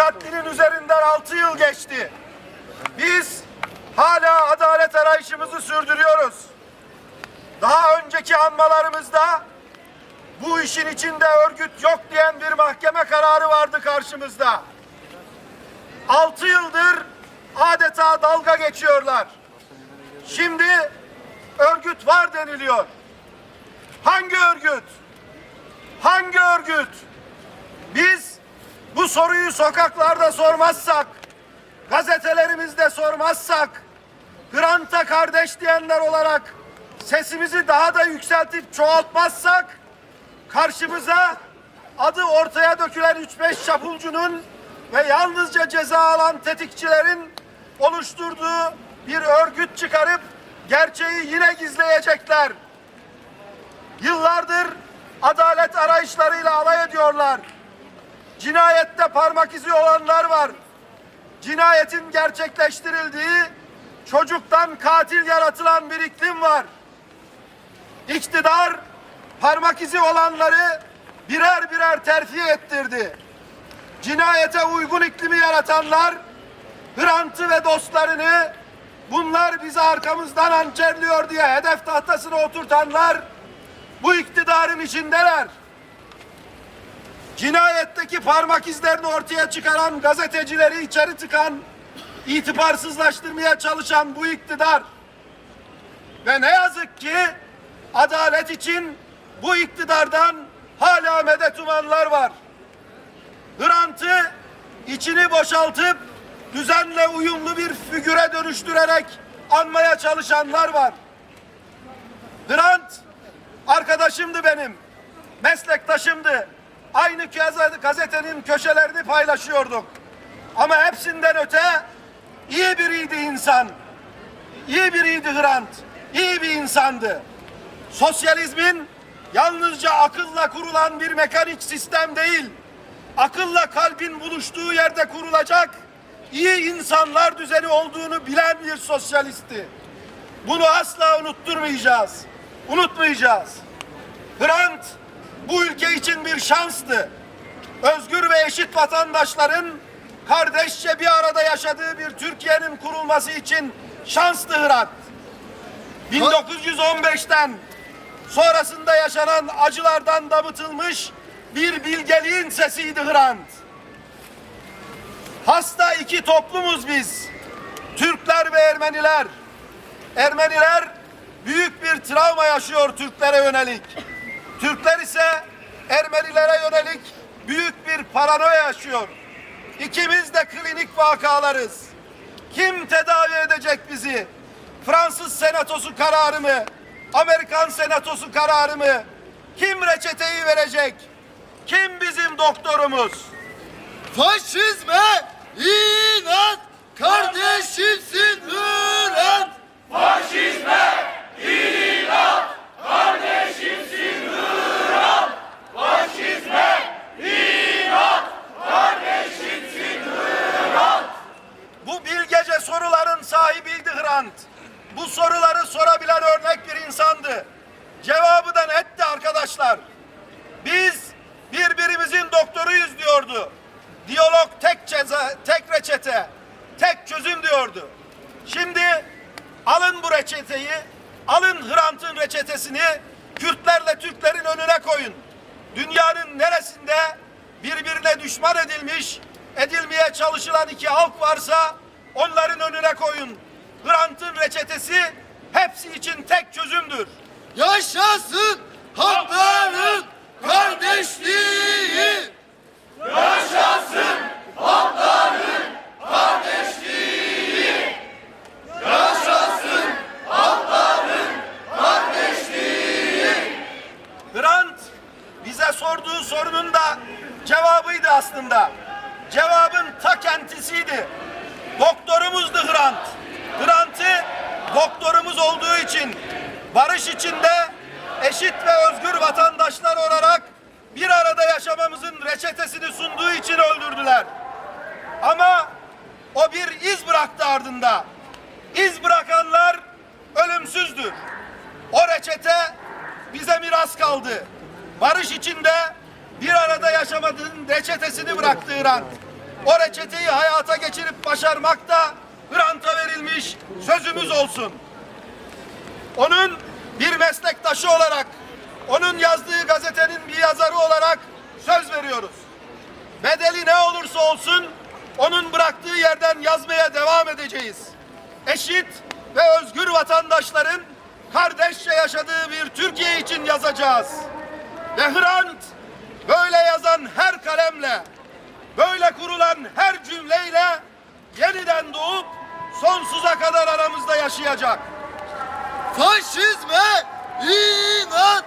katlinin üzerinden altı yıl geçti. Biz hala adalet arayışımızı sürdürüyoruz. Daha önceki anmalarımızda bu işin içinde örgüt yok diyen bir mahkeme kararı vardı karşımızda. Altı yıldır adeta dalga geçiyorlar. Şimdi örgüt var deniliyor. Hangi örgüt? Hangi örgüt? Biz bu soruyu sokaklarda sormazsak, gazetelerimizde sormazsak, Grant'a kardeş diyenler olarak sesimizi daha da yükseltip çoğaltmazsak, karşımıza adı ortaya dökülen 3-5 çapulcunun ve yalnızca ceza alan tetikçilerin oluşturduğu bir örgüt çıkarıp gerçeği yine gizleyecekler. Yıllardır adalet arayışlarıyla alay ediyorlar. Cinayette parmak izi olanlar var. Cinayetin gerçekleştirildiği çocuktan katil yaratılan bir iklim var. İktidar parmak izi olanları birer birer terfi ettirdi. Cinayete uygun iklimi yaratanlar Hrant'ı ve dostlarını bunlar bizi arkamızdan hançerliyor diye hedef tahtasına oturtanlar bu iktidarın içindeler. Cinayetteki parmak izlerini ortaya çıkaran gazetecileri içeri tıkan, itibarsızlaştırmaya çalışan bu iktidar ve ne yazık ki adalet için bu iktidardan hala medet umanlar var. Hrant'ı içini boşaltıp düzenle uyumlu bir figüre dönüştürerek anmaya çalışanlar var. Hrant arkadaşımdı benim, meslektaşımdı. Aynı gaz- gazetenin köşelerini paylaşıyorduk. Ama hepsinden öte iyi biriydi insan. İyi biriydi Hrant. İyi bir insandı. Sosyalizmin yalnızca akılla kurulan bir mekanik sistem değil, akılla kalbin buluştuğu yerde kurulacak iyi insanlar düzeni olduğunu bilen bir sosyalisti. Bunu asla unutturmayacağız. Unutmayacağız. Hrant bu ülke için bir şanstı. Özgür ve eşit vatandaşların kardeşçe bir arada yaşadığı bir Türkiye'nin kurulması için şanstı Hrant. 1915'ten sonrasında yaşanan acılardan damıtılmış bir bilgeliğin sesiydi Hrant. Hasta iki toplumuz biz. Türkler ve Ermeniler. Ermeniler büyük bir travma yaşıyor Türklere yönelik. Türkler ise Ermenilere yönelik büyük bir paranoya yaşıyor. İkimiz de klinik vakalarız. Kim tedavi edecek bizi? Fransız senatosu kararı mı? Amerikan senatosu kararı mı? Kim reçeteyi verecek? Kim bizim doktorumuz? Faşizme inat kardeşimsin Hrant. Bu Bu soruları sorabilen örnek bir insandı. Cevabı da netti arkadaşlar. Biz birbirimizin doktoruyuz diyordu. Diyalog tek ceza, tek reçete, tek çözüm diyordu. Şimdi alın bu reçeteyi, alın Hrant'ın reçetesini Kürtlerle Türklerin önüne koyun. Dünyanın neresinde birbirine düşman edilmiş, edilmeye çalışılan iki halk varsa onların önüne koyun. Hrant'ın reçetesi hepsi için tek çözümdür. Yaşasın halkların kardeşliği. Hrant bize sorduğu sorunun da cevabıydı aslında. Cevabın ta kendisiydi. Doktorumuzdu Hrant. Doktorumuz olduğu için barış içinde eşit ve özgür vatandaşlar olarak bir arada yaşamamızın reçetesini sunduğu için öldürdüler. Ama o bir iz bıraktı ardında. İz bırakanlar ölümsüzdür. O reçete bize miras kaldı. Barış içinde bir arada yaşamadığın reçetesini bıraktı İran. o reçeteyi hayata geçirip başarmak da Hrant'a verilmiş sözümüz olsun. Onun bir meslektaşı olarak, onun yazdığı gazetenin bir yazarı olarak söz veriyoruz. Bedeli ne olursa olsun onun bıraktığı yerden yazmaya devam edeceğiz. Eşit ve özgür vatandaşların kardeşçe yaşadığı bir Türkiye için yazacağız. Ve Hrant böyle yazan her kalemle, böyle kurulan her cümleyle yeniden doğup sonsuza kadar aramızda yaşayacak. Faşizme inat